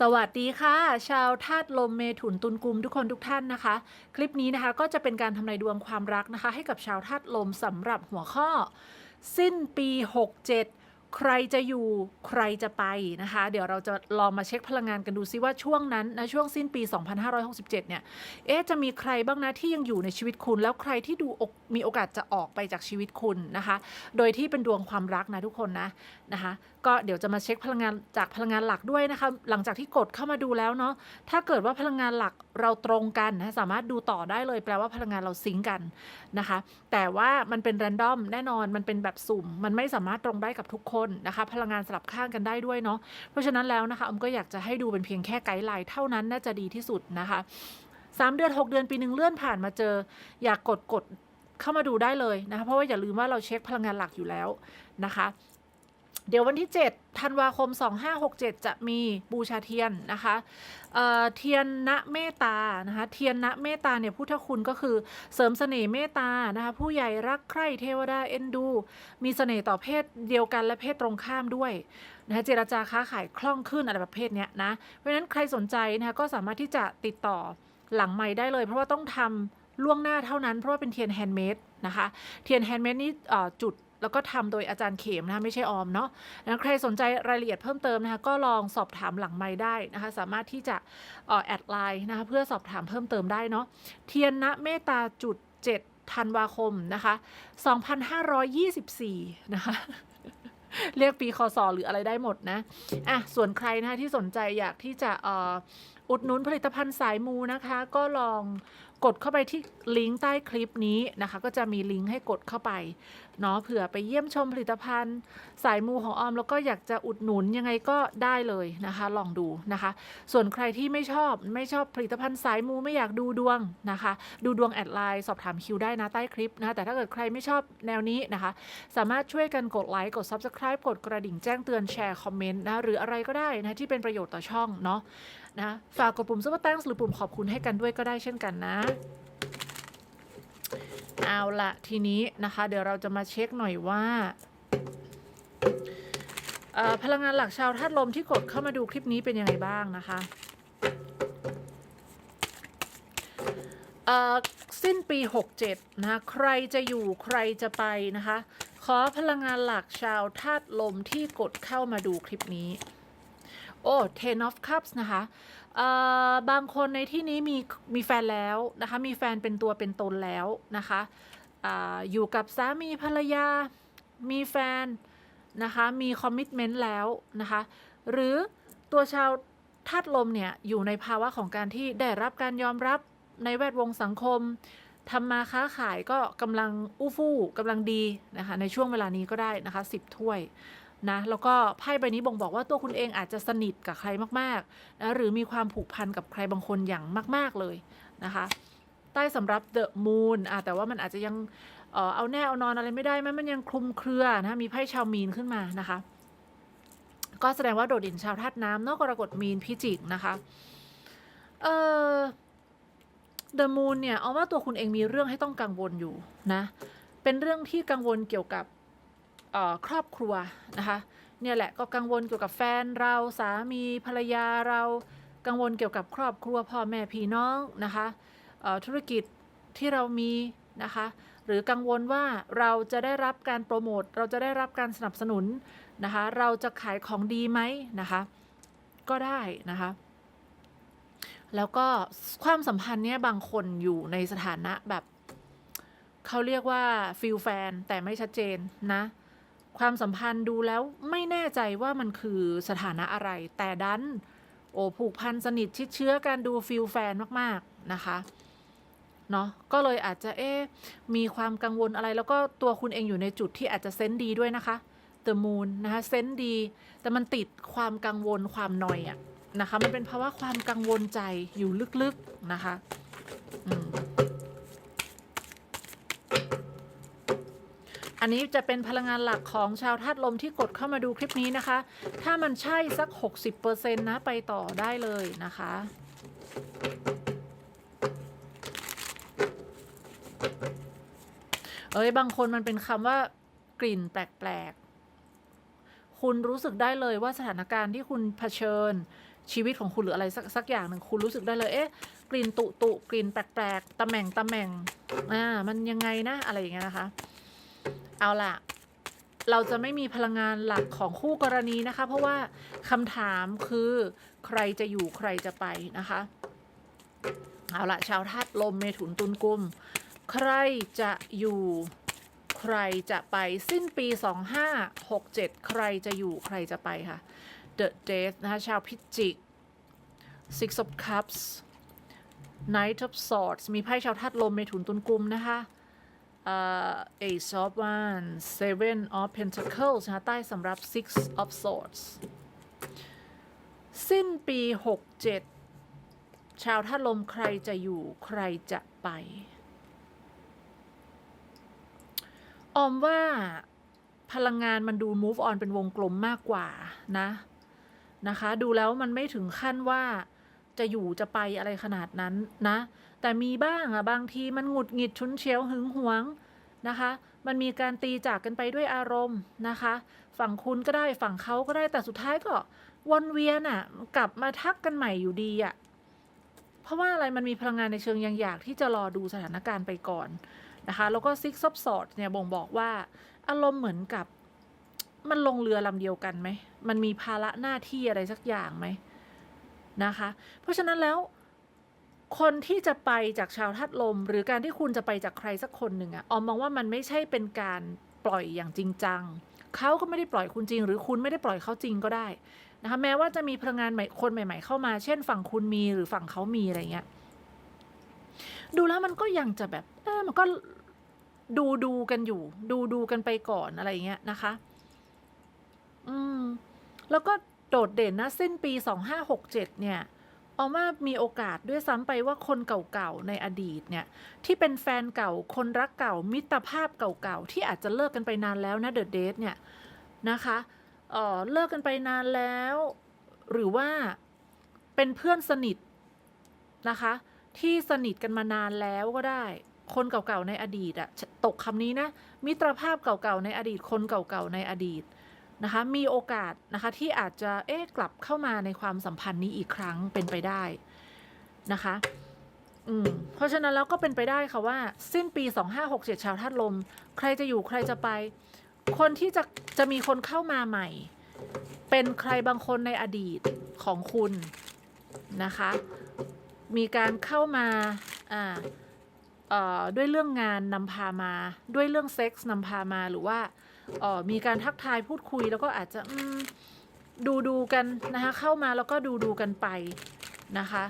สวัสดีค่ะ ชาวธาตุลมเมถุนตุลกุมทุกคนทุกท่านนะคะ คลิปนี้นะคะก็จะเป็นการทำนายดวงความรักนะคะ ให้กับชาวธาตุลมสำหรับหัวข้อ สิ้นปี 67 ใครจะอยู่ใครจะไปนะคะ เดี๋ยวเราจะลองมาเช็คพลังงานกันดูซิว่าช่วงนั้นนะช่วงสิ้นปี 2567 เนี่ยเอ๊ะจะมีใครบ้างนะที่ยังอยู่ในชีวิตคุณ แล้วใครที่ดูมีโอกาสจะออกไปจากชีวิตคุณนะคะ โดยที่เป็นดวงความรักนะทุกคนนะนะคะ ก็เดี๋ยวจะมาเช็คพลังงานจากพลังงานหลักด้วยนะคะ หลังจากที่กดเข้ามาดูแล้วเนาะถ้าเกิดว่าพลังงานหลักเราตรงกันนะสามารถดูต่อได้เลย แปลว่าพลังงานเราซิงกันนะคะ แต่ว่ามันเป็นแรนดอมแน่นอนมันเป็นแบบสุ่ม มันไม่สามารถตรงได้กับทุกคนนะคะ พลังงานสลับข้างกันได้ด้วยเนาะเพราะฉะนั้นแล้วนะคะอมก็อยากจะให้ดูเป็นเพียงแค่ไกด์ไลน์เท่านั้นน่าจะดีที่สุดนะคะสามเดือนหกเดือนปีหนึ่งเลื่อนผ่านมาเจอ อยากกดกดเข้ามาดูได้เลยนะคะเพราะว่าอย่าลืมว่าเราเช็คพลังงานหลักอยู่แล้วนะคะ เดี๋ยววันที่ 7 ธันวาคม 2567 จะมีบูชาเทียนนะคะเเทียนณเมตานะคะ เทียนณเมตตาเนี่ยพุทธคุณก็คือเสริมเสน่ห์เมตานะคะ ผู้ใหญ่รักใคร่เทวดาเอ็นดู มีเสน่ห์ต่อเพศเดียวกันและเพศตรงข้ามด้วยนะคะเจรจาค้าขายคล่องขึ้นอะไรประเภทเนี้ยนะ เพราะฉะนั้นใครสนใจนะคะก็สามารถที่จะติดต่อหลังไม้ได้เลย เพราะว่าต้องทำล่วงหน้าเท่านั้นเพราะว่าเป็นเทียนแฮนด์เมดนะคะ เทียนแฮนด์เมดนี่จุด แล้วก็ทำโดยอาจารย์เขมนะคะไม่ใช่ออมเนาะนะใครสนใจรายละเอียดเพิ่มเติมนะคะก็ลองสอบถามหลังไม้ได้นะคะ สามารถที่จะเออแอดไลน์นะคะเพื่อสอบถามเพิ่มเติมได้เนาะเทียนณเมตตาจุด7ธันวาคมนะคะ 2524 นะคะ เรียกปีคศหรืออะไรได้หมดนะ อะ ส่วนใครนะคะที่สนใจอยากที่จะเอ่อ อุดหนุนผลิตภัณฑ์สายมูนะคะ ก็ลองกดเข้าไปที่ลิงก์ใต้คลิปนี้นะคะ ก็จะมีลิงก์ให้กดเข้าไปเนาะเผื่อไปเยี่ยมชมผลิตภัณฑ์ สายมูของออมแล้วก็อยากจะอุดหนุนยังไงก็ได้เลยนะคะ ลองดูนะคะ ส่วนใครที่ไม่ชอบไม่ชอบผลิตภัณฑ์สายมูไม่อยากดูดวงนะคะ ดูดวงแอดไลน์สอบถามคิวได้นะใต้คลิปนะะแต่ถ้าเกิดใครไม่ชอบแนวนี้นะคะ สามารถช่วยกันกดไลค์กด Subscribe กดกระดิ่งแจ้งเตือนแชร์คอมเมนต์นะหรืออะไรก็ได้นะที่เป็นประโยชน์ต่อช่องเนาะ นะ ฝากกดปุ่ม Super Thanks หรือปุ่มขอบคุณให้กันด้วยก็ได้เช่นกันนะ เอาละทีนี้นะคะ เดี๋ยวเราจะมาเช็คหน่อยว่าพลังงานหลักชาวธาตุลมที่กดเข้ามาดูคลิปนี้เป็นยังไงบ้างนะคะสิ้นปี 67 นะคะใครจะอยู่ใครจะไปนะคะ ขอพลังงานหลักชาวธาตุลมที่กดเข้ามาดูคลิปนี้ โอ้ Ten of Cups นะคะเอ่อบางคนในที่นี้มีมีแฟนแล้วนะคะ มีแฟนเป็นตัวเป็นตนแล้วนะคะอาอยู่กับสามีภรรยา มีแฟนนะคะ มีคอมมิชเมนต์แล้วนะคะ หรือตัวชาวธาตุลมเนี่ยอยู่ในภาวะของการที่ได้รับการยอมรับในแวดวงสังคมทำมาค้าขายก็กำลังอู้ฟู่กำลังดีนะคะในช่วงเวลานี้ก็ได้นะคะสิบถ้วย นะแล้วก็ไพ่ใบนี้บ่งบอกว่าตัวคุณเองอาจจะสนิทกับใครมากๆนะหรือมีความผูกพันกับใครบางคนอย่างมาก ๆเลยนะคะใต้สำรับ The Moon อะแต่ว่ามันอาจจะยังเอาแน่เอานอนอะไรไม่ได้มันมันยังคลุมเครือนะมีไพ่ชาวมีนขึ้นมานะคะ ก็แสดงว่าโดดเด่นชาวธาตุน้ำนอกกรกฎมีนพิจิกนะคะเอ่อ The Moon เนี่ยเอาว่าตัวคุณเองมีเรื่องให้ต้องกังวลอยู่นะ เป็นเรื่องที่กังวลเกี่ยวกับ ครอบครัวนะคะเนี่ยแหละก็กังวลเกี่ยวกับแฟนเราสามีภรรยาเรากังวลเกี่ยวกับครอบครัวพ่อแม่พี่น้องนะคะธุรกิจที่เรามีนะคะหรือกังวลว่าเราจะได้รับการโปรโมทเราจะได้รับการสนับสนุนนะคะเราจะขายของดีไหมนะคะก็ได้นะคะแล้วก็ความสัมพันธ์เนี่ยบางคนอยู่ในสถานะแบบเขาเรียกว่าฟิลแฟนแต่ไม่ชัดเจนนะ ความสัมพันธ์ดูแล้วไม่แน่ใจว่ามันคือสถานะอะไร แต่ดัน โอผูกพันสนิทชิดเชื้อการดูฟิลแฟนมากๆนะคะเนาะก็เลยอาจจะเอ๊มีความกังวลอะไร แล้วก็ตัวคุณเองอยู่ในจุดที่อาจจะเซนดีด้วยนะคะ The Moon นะคะเซนดี แต่มันติดความกังวลความนอยอะนะคะ มันเป็นภาวะความกังวลใจอยู่ลึกๆนะคะอืม อันนี้จะเป็นพลังงานหลักของชาวธาตุลมที่กดเข้ามาดูคลิปนี้นะคะ ถ้ามันใช่สัก 60%นะไปต่อได้เลยนะคะเอ้ยบางคนมันเป็นคำว่ากลิ่นแปลกๆ คุณรู้สึกได้เลยว่าสถานการณ์ที่คุณเผชิญชีวิตของคุณหรืออะไรสักสักอย่างหนึ่งคุณรู้สึกได้เลย เอ๊ะ กลิ่นตุตุกลิ่นแปลกๆตำแหน่งตำแหน่งอ่ามันยังไงนะอะไรอย่างเงี้ยนะคะ เอาล่ะ เราจะไม่มีพลังงานหลักของคู่กรณีนะคะ เพราะว่าคำถามคือใครจะอยู่ใครจะไปนะคะ เอาละชาวธาตุลมเมถุนตุลกุม ใครจะอยู่ใครจะไปสิ้นปี 2567 ใครจะอยู่ใครจะไปค่ะ The Death นะคะ ชาวพิจิก Six of Cups Knight of Swords มีไพ่ชาวธาตุลมเมถุนตุลกุมนะคะ เอ่อ Ace of Wands Seven of Pentacles นะคะใต้สำหรับ Six of Swords สิ้นปี 67 ชาวธาลมใครจะอยู่ใครจะไป ออมว่าพลังงานมันดู move on เป็นวงกลมมากกว่านะ นะคะ ดูแล้วมันไม่ถึงขั้นว่าจะอยู่จะไปอะไรขนาดนั้นนะ แต่มีบ้างอะบางทีมันหงุดหงิดชุนเฉียวหึงหวงนะคะ มันมีการตีจากกันไปด้วยอารมณ์นะคะ ฝั่งคุณก็ได้ฝั่งเขาก็ได้แต่สุดท้ายก็วนเวียนอะกลับมาทักกันใหม่อยู่ดีอะเพราะว่าอะไรมันมีพลังงานในเชิงยังอยากที่จะรอดูสถานการณ์ไปก่อนนะคะแล้วก็ Six of Swords เนี่ยบ่งบอกว่าอารมณ์เหมือนกับมันลงเรือลำเดียวกันไหม มันมีภาระหน้าที่อะไรสักอย่างไหมนะคะ เพราะฉะนั้นแล้ว คนที่จะไปจากชาวธาตุลม หรือการที่คุณจะไปจากใครสักคนหนึ่งอะออมมองว่ามันไม่ใช่เป็นการปล่อยอย่างจริงจังเขาก็ไม่ได้ปล่อยคุณจริง หรือคุณไม่ได้ปล่อยเขาจริงก็ได้นะคะแม้ว่าจะมีพลังงานใหม่คนใหม่ ๆ เข้ามา เช่นฝั่งคุณมีหรือฝั่งเขามีอะไรเงี้ยดูแล้วมันก็ยังจะแบบเออมันก็ดูดูกันอยู่ ดูดูกันไปก่อนอะไรเงี้ยนะคะ อืม แล้วก็โดดเด่นนะสิ้นปีสองห้าหกเจ็ดเนี่ย ออมามีโอกาสด้วยซ้ำไปว่าคนเก่าๆในอดีตเนี่ยที่เป็นแฟนเก่าคนรักเก่ามิตรภาพเก่าๆที่อาจจะเลิกกันไปนานแล้วนะเดอะเดทเนี่ยนะคะเออเลิกกันไปนานแล้ว หรือว่าเป็นเพื่อนสนิทนะคะ ที่สนิทกันมานานแล้วก็ได้ คนเก่าๆในอดีตอะตกคำนี้นะมิตรภาพเก่าๆในอดีต คนเก่าๆในอดีต นะคะมีโอกาสนะคะที่อาจจะเอ๊ะกลับเข้ามาในความสัมพันธ์นี้อีกครั้งเป็นไปได้นะคะอืมเพราะฉะนั้นแล้วก็เป็นไปได้ค่ะว่า สิ้นปี 2567 ชาวธาตุลม ใครจะอยู่ใครจะไป คนที่จะจะมีคนเข้ามาใหม่ เป็นใครบางคนในอดีตของคุณนะคะ มีการเข้ามาอ่าด้วยเรื่องงานนำพามา ด้วยเรื่องเซ็กส์นำพามาหรือว่า มีการทักทายพูดคุยแล้วก็อาจจะดูดูกันนะคะ เข้ามาแล้วก็ดูดูกันไปนะคะ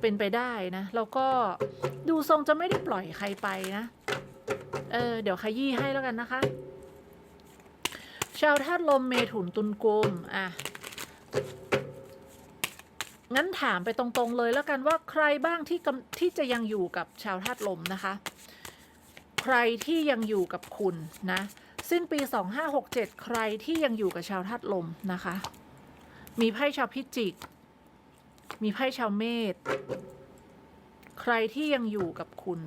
เป็นไปได้นะแล้วก็ดูทรงจะไม่ได้ปล่อยใครไปนะเออเดี๋ยวขยี้ให้แล้วกันนะคะ ชาวธาตุลมเมถุนตุลกุมอะงั้นถามไปตรงๆเลยแล้วกันว่าใครบ้างที่กำที่จะยังอยู่กับชาวธาตุลมนะคะ ใครที่ยังอยู่กับคุณนะ สิ้นปี 2567 ใครที่ยังอยู่กับชาวธาตุลมนะคะ มีไพ่ชาวพิจิก มีไพ่ชาวเมษ ใครที่ยังอยู่กับคุณ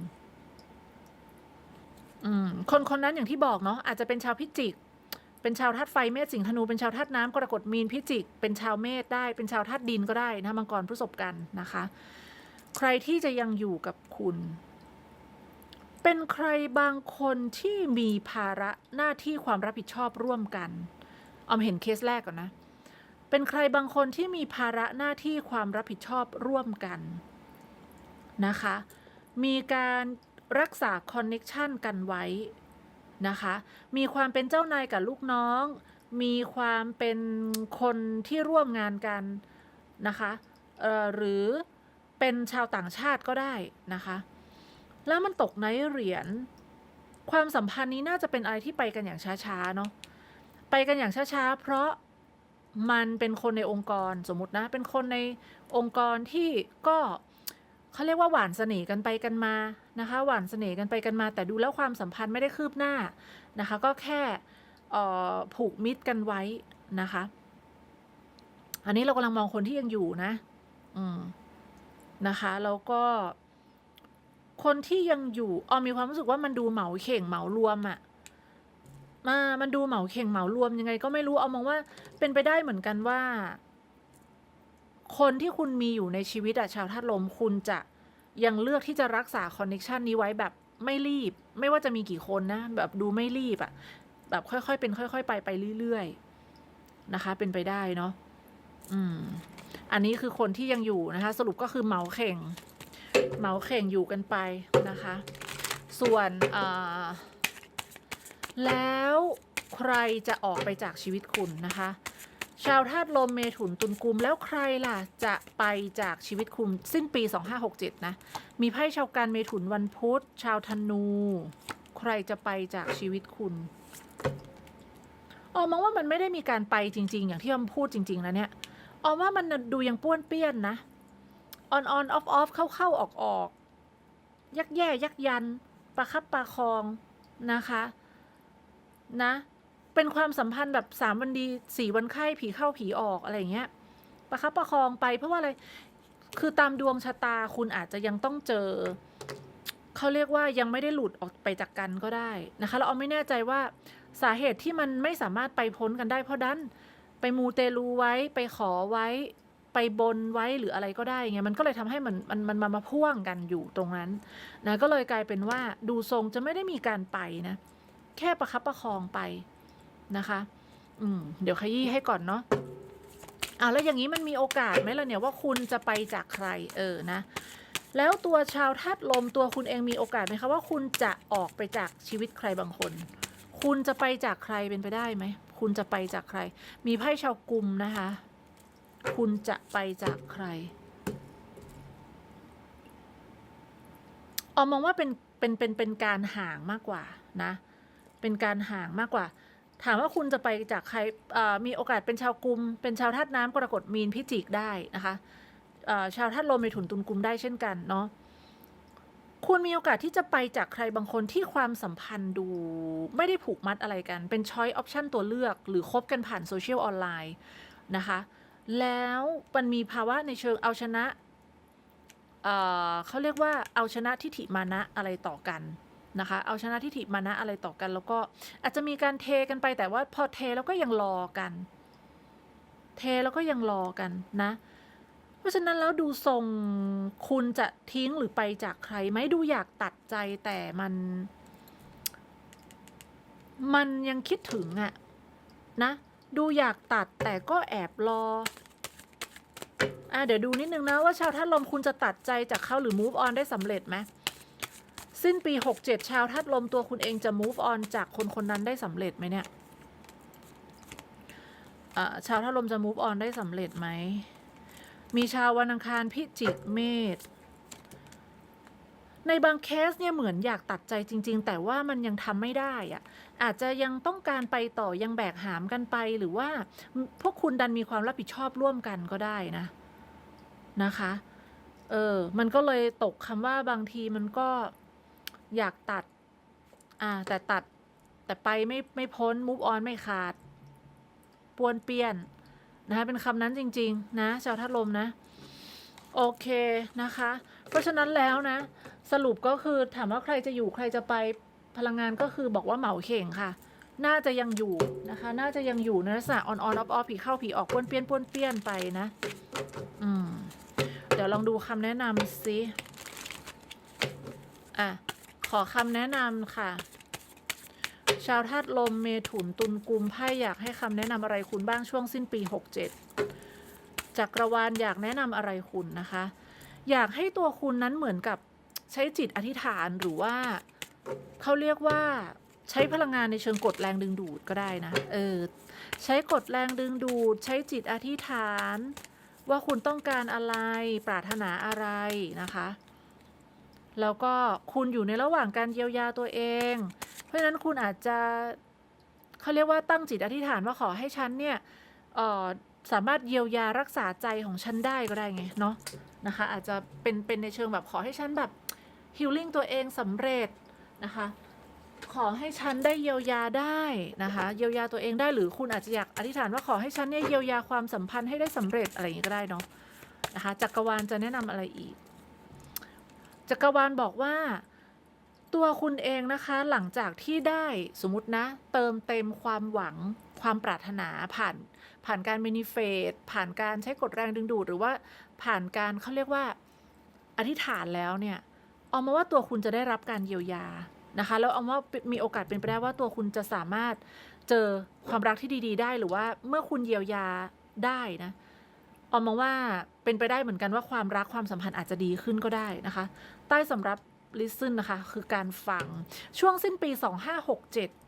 อืม คนคนนั้นอย่างที่บอกเนาะอาจจะเป็นชาวพิจิก เป็นชาวธาตุไฟเมษสิงห์ธนู เป็นชาวธาตุน้ำกรกฎมีนพิจิก เป็นชาวเมษได้ เป็นชาวธาตุดินก็ได้นะมังกรพฤษภกันนะคะ ใครที่จะยังอยู่กับคุณ เป็นใครบางคนที่มีภาระหน้าที่ความรับผิดชอบร่วมกันออมเห็นเคสแรกก่อนนะ เป็นใครบางคนที่มีภาระหน้าที่ความรับผิดชอบร่วมกันนะคะ มีการรักษาคอนเน็ชันกันไว้นะคะ มีความเป็นเจ้านายกับลูกน้อง มีความเป็นคนที่ร่วมงานกันนะคะหรือเป็นชาวต่างชาติก็ได้นะคะ แล้วมันตกในเหรียญความสัมพันธ์นี้น่าจะเป็นอะไรที่ไปกันอย่างช้าๆเนาะไปกันอย่างช้าๆ เพราะมันเป็นคนในองค์กรสมมตินะ เป็นคนในองค์กรที่ก็เขาเรียกว่าหวานเสน่ห์กันไปกันมานะคะ หวานเสน่ห์กันไปกันมา แต่ดูแล้วความสัมพันธ์ไม่ได้คืบหน้านะคะ ก็แค่ผูกมิตรกันไว้นะคะ อันนี้เรากำลังมองคนที่ยังอยู่นะ อืมนะคะ แล้วก็ คนที่ยังอยู่ออมมีความรู้สึกว่ามันดูเหมาเข่งเหมารวมอะมามันดูเหมาเข่งเหมารวมยังไง ก็ไม่รู้เอามองว่าเป็นไปได้เหมือนกันว่า คนที่คุณมีอยู่ในชีวิตอะชาวธาตุลมคุณจะยังเลือกที่จะรักษาคอนเน t ชันนี้ไว้แบบไม่รีบ ไม่ว่าจะมีกี่คนนะ แบบดูไม่รีบอะแบบค่อยๆเป็น ค่อย ๆ ไปไปเรื่อยๆนะคะ เป็นไปได้เนาะอืม อันนี้คือคนที่ยังอยู่นะคะ สรุปก็คือเหมาเข่ง เหมาเข่งอยู่กันไปนะคะ ส่วนแล้วใครจะออกไปจากชีวิตคุณนะคะ ชาวธาตุลมเมถุนตุลกุมแล้วใครล่ะจะไปจากชีวิตคุณสิ้นปี 2567 นะ มีไพ่ชาวการเมถุนวันพุธ ชาวธนู ใครจะไปจากชีวิตคุณออมองว่ามันไม่ได้มีการไปจริง ๆ อย่างที่ออมพูดจริง ๆ แล้วเนี่ยออมว่ามันดูยังป้วนเปี้ยนนะ ออนออนออฟออฟเข้าเข้าออกออกยักแย่ยักยัน ประคับประคองนะคะ นะ เป็นความสัมพันธ์แบบสามวันดีสี่วันไข้ผีเข้าผีออกอะไรอย่างเงี้ย ประคับประคองไปเพราะว่าอะไร คือตามดวงชะตาคุณอาจจะยังต้องเจอ เขาเรียกว่ายังไม่ได้หลุดออกไปจากกันก็ได้นะคะแล้วเอาไม่แน่ใจว่าสาเหตุที่มันไม่สามารถไปพ้นกันได้เพราะดันไปมูเตลูไว้ไปขอไว้ ไปบนไว้หรืออะไรก็ได้ไงมันก็เลยทำให้มันมันมันมามาพ่วงกันอยู่ตรงนั้นนะก็เลยกลายเป็นว่าดูทรงจะไม่ได้มีการไปนะ แค่ประคับประคองไปนะคะ อืมเดี๋ยวขยี้ให้ก่อนเนาะอ่าแล้วอย่างนี้มันมีโอกาสไหมล่ะเนี่ยว่าคุณจะไปจากใครเออนะ แล้วตัวชาวธาตุลมตัวคุณเองมีโอกาสไหมคะว่าคุณจะออกไปจากชีวิตใครบางคน คุณจะไปจากใครเป็นไปได้ไหมคุณจะไปจากใคร มีไพ่ชาวกลุ่มนะคะ คุณจะไปจากใคร ออมมองว่าเป็นเป็นเป็นเป็นการห่างมากกว่านะ เป็นการห่างมากกว่า ถามว่าคุณจะไปจากใครมีโอกาสเป็นชาวกลุ่มเป็นชาวธาตุน้ำกรกฎมีนพิจิกได้นะคะชาวธาตุลมในถุนตุนกลุ่มได้เช่นกันเนาะคุณมีโอกาสที่จะไปจากใครบางคนที่ความสัมพันธ์ดูไม่ได้ผูกมัดอะไรกัน เป็นช้อยออปชันตัวเลือก หรือคบกันผ่านโซเชียลออนไลน์นะคะ แล้วมันมีภาวะในเชิงเอาชนะเเขาเรียกว่าเอาชนะทิฐิมานะอะไรต่อกันนะคะ เอาชนะทิฐิมานะอะไรต่อกัน แล้วก็อาจจะมีการเทกันไปแต่ว่าพอเทแล้วก็ยังรอกัน เทแล้วก็ยังรอกันนะ เพราะฉะนั้นแล้วดูทรงคุณจะทิ้งหรือไปจากใครไหมดูอยากตัดใจแต่มัน มันยังคิดถึงอะนะ ดูอยากตัดแต่ก็แอบรออะเดี๋ยวดูนิดนึงนะว่าชาวธาตุลมคุณจะตัดใจจากเขาหรือ move on ได้สำเร็จไหมสิ้นปี 67 ชาวธาตุลมตัวคุณเองจะ move on จากคนคนนั้นได้สำเร็จไหมเนี่ยชาวธาตุลมจะ move on ได้สำเร็จไหมมีชาววันอังคารพิจิกเมษ ในบางเคสเนี่ยเหมือนอยากตัดใจจริง ๆ แต่ว่ามันยังทำไม่ได้อะอาจจะยังต้องการไปต่อยังแบกหามกันไป หรือว่าพวกคุณดันมีความรับผิดชอบร่วมกันก็ได้นะนะคะ เออ มันก็เลยตกคำว่าบางทีมันก็อยากตัด อ่า แต่ตัด แต่ไปไม่ไม่พ้น move on ไม่ขาดปวนเปี้ยนนะคะเป็นคำนั้นจริง ๆ นะชาวธาตุลมนะ โอเคนะคะ เพราะฉะนั้นแล้วนะ สรุปก็คือถามว่าใครจะอยู่ใครจะไปพลังงานก็คือบอกว่าเหมาเข่งค่ะ น่าจะยังอยู่นะคะ น่าจะยังอยู่ในลักษณะออนออนออฟออฟผีเข้าผีออกป้วนเปี้ยนป้วนเปี้ยนไปนะ อืม เดี๋ยวลองดูคำแนะนำสิอะ ขอคำแนะนำค่ะ ชาวธาตุลมเมถุนตุลกุมไพ่อยากให้คำแนะนำอะไรคุณบ้างช่วงสิ้นปี 67 จักรวาลอยากแนะนำอะไรคุณนะคะ อยากให้ตัวคุณนั้นเหมือนกับใช้จิตอธิษฐานหรือว่าเขาเรียกว่าใช้พลังงานในเชิงกดแรงดึงดูดก็ได้นะ เออ ใช้กดแรงดึงดูด ใช้จิตอธิษฐาน ว่าคุณต้องการอะไร ปรารถนาอะไรนะคะ แล้วก็คุณอยู่ในระหว่างการเยียวยาตัวเอง เพราะฉะนั้นคุณอาจจะเขาเรียกว่าตั้งจิตอธิษฐานว่าขอให้ฉันเนี่ยออ สามารถเยียวยารักษาใจของฉันได้ก็ได้ไงเนาะนะคะ อาจจะเป็นเป็นในเชิงแบบขอให้ฉันแบบฮิลลิ่งตัวเองสำเร็จนะคะ ขอให้ฉันได้เยียวยาได้นะคะ เยียวยาตัวเองได้หรือคุณอาจจะอยากอธิษฐานว่าขอให้ฉันเนี่ยเยียวยาความสัมพันธ์ให้ได้สำเร็จอะไรอย่างนี้ก็ได้เนาะนะคะจักรวาลจะแนะนำอะไรอีกจักรวาลบอกว่าตัวคุณเองนะคะหลังจากที่ได้สมมตินะ เติมเต็มความหวังความปรารถนาผ่าน ผ่านการเมนิเฟตผ่านการใช้กฎแรงดึงดูด หรือว่าผ่านการเขาเรียกว่าอธิษฐานแล้วเนี่ยเอามาว่าตัวคุณจะได้รับการเยียวยานะคะแล้วเอาว่ามีโอกาสเป็นไปได้ว่าตัวคุณจะสามารถเจอความรักที่ดี ๆ ได้หรือว่าเมื่อคุณเยียวยาได้นะเอามาว่าเป็นไปได้เหมือนกันว่าความรักความสัมพันธ์อาจจะดีขึ้นก็ได้นะคะ ใต้สำหรับ listen นะคะ คือการฟังช่วงสิ้นปี 2567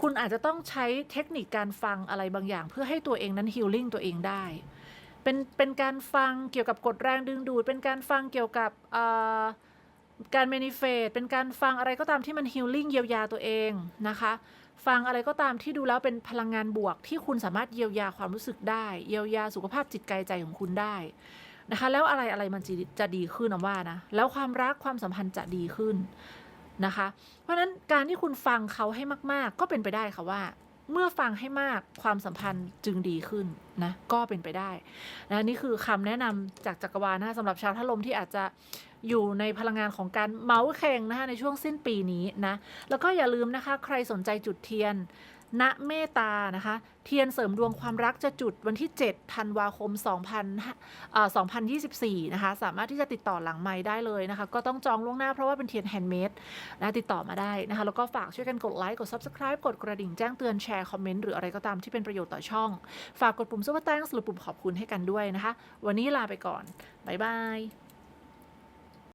คุณอาจจะต้องใช้เทคนิคการฟังอะไรบางอย่าง เพื่อให้ตัวเองนั้น healing ตัวเองได้ เป็นเป็นการฟังเกี่ยวกับกฎแรงดึงดูด เป็นการฟังเกี่ยวกับการ manifest เป็นการฟังอะไรก็ตามที่มัน healing เยียวยาตัวเองนะคะ ฟังอะไรก็ตามที่ดูแล้วเป็นพลังงานบวก ที่คุณสามารถเยียวยาความรู้สึกได้ เยียวยาสุขภาพจิตกายใจของคุณได้นะคะ แล้วอะไรอะไรมันจะจะดีขึ้นนะว่านะ แล้วความรักความสัมพันธ์จะดีขึ้น นะคะ เพราะฉะนั้นการที่คุณฟังเขาให้มาก ๆ ก็เป็นไปได้ค่ะว่า เมื่อฟังให้มากความสัมพันธ์จึงดีขึ้นนะก็เป็นไปได้นะนี่คือคำแนะนำจากจักรวาลนะคะสำหรับชาวทัลมที่อาจจะอยู่ในพลังงานของการเมาส์แข่งนะคะในช่วงสิ้นปีนี้นะแล้วก็อย่าลืมนะคะ ใครสนใจจุดเทียน ณเมตานะคะ เทียนเสริมดวงความรักจะจุดวันที่ 7 ธันวาคม 2000เอ่อ2024 นะคะ สามารถที่จะติดต่อหลังไม้ได้เลยนะคะ ก็ต้องจองล่วงหน้าเพราะว่าเป็นเทียนแฮนด์เมดนะติดต่อมาได้นะคะ แล้วก็ฝากช่วยกันกดไลค์ กด Subscribe กดกระดิ่งแจ้งเตือนแชร์ คอมเมนต์หรืออะไรก็ตามที่เป็นประโยชน์ต่อช่อง ฝากกดปุ่มซุปเปอร์แตงหรือปุ่มขอบคุณให้กันด้วยนะคะ วันนี้ลาไปก่อนบ๊ายบาย